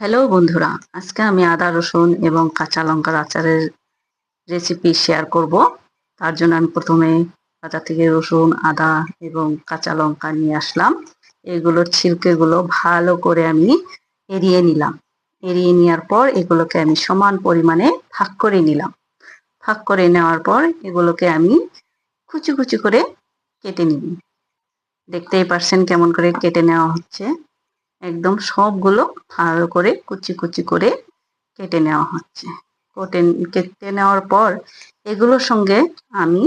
Hello বন্ধুরা, আজকে আমি আদা, রসুন এবং কাঁচা লঙ্কার আচারের রেসিপি শেয়ার করব। তার জন্য আমি প্রথমে বাজার থেকে রসুন, আদা এবং কাঁচা লঙ্কা নিয়ে আসলাম। এগুলোর ছিলকেগুলো ভালো করে আমি এড়িয়ে নিলাম। এড়িয়ে নেওয়ার পর এগুলোকে আমি সমান পরিমাণে ভাগ করে নিলাম। ভাগ করে নেওয়ার পর এগুলোকে আমি কুচি কুচি করে কেটে নিব। দেখতেই পারছেন কেমন করে কেটে নেওয়া হচ্ছে। একদম সবগুলো ভালো করে কুচি কুচি করে কেটে নেওয়া হচ্ছে। কেটে কেটে নেওয়ার পর এগুলোর সঙ্গে আমি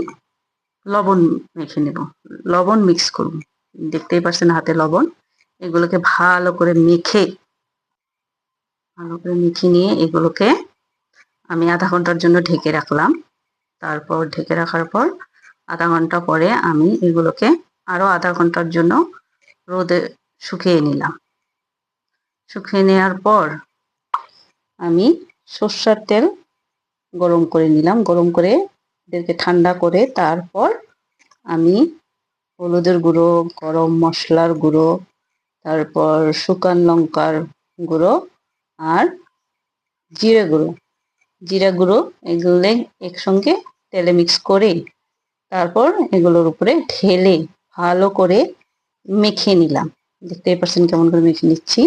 লবণ মেখে নেব। লবণ মিক্স করব। দেখতেই পাচ্ছেন হাতে লবণ। এগুলোকে ভালো করে মেখে, ভালো করে মেখে নিয়ে এগুলোকে আমি আধা ঘণ্টার জন্য ঢেকে রাখলাম। তারপর ঢেকে রাখার পর আধা ঘণ্টা পরে আমি এগুলোকে আরও আধা ঘণ্টার জন্য রোদে শুকিয়ে নিলাম। শুকিয়ে নেওয়ার পর আমি সর্ষার তেল গরম করে নিলাম। গরম করে এদেরকে ঠান্ডা করে তারপর আমি হলুদের গুঁড়ো, গরম মশলার গুঁড়ো, তারপর শুকান লঙ্কার গুঁড়ো আর জিরে গুঁড়ো। জিরা গুঁড়ো এগুলো একসঙ্গে তেলে মিক্স করে তারপর এগুলোর উপরে ঢেলে ভালো করে মেখে নিলাম। দেখতেই পারছেন কেমন করে মেখে নিচ্ছি।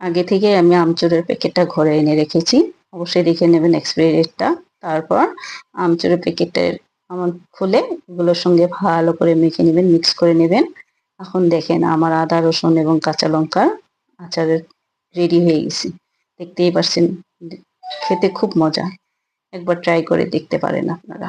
আগে থেকে আমি আমচুরের প্যাকেটটা ঘরে এনে রেখেছি। অবশ্যই দেখে নেবেন এক্সপায়ারি ডেটটা তারপর আমচুরের প্যাকেটের আমার খুলে এগুলোর সঙ্গে ভালো করে মেখে নেবেন মিক্স করে নেবেন। এখন দেখেন আমার আদা, রসুন এবং কাঁচা লঙ্কা আচারের রেডি হয়ে গেছে। দেখতেই পাচ্ছেন, খেতে খুব মজা। একবার ট্রাই করে দেখতে পারেন আপনারা।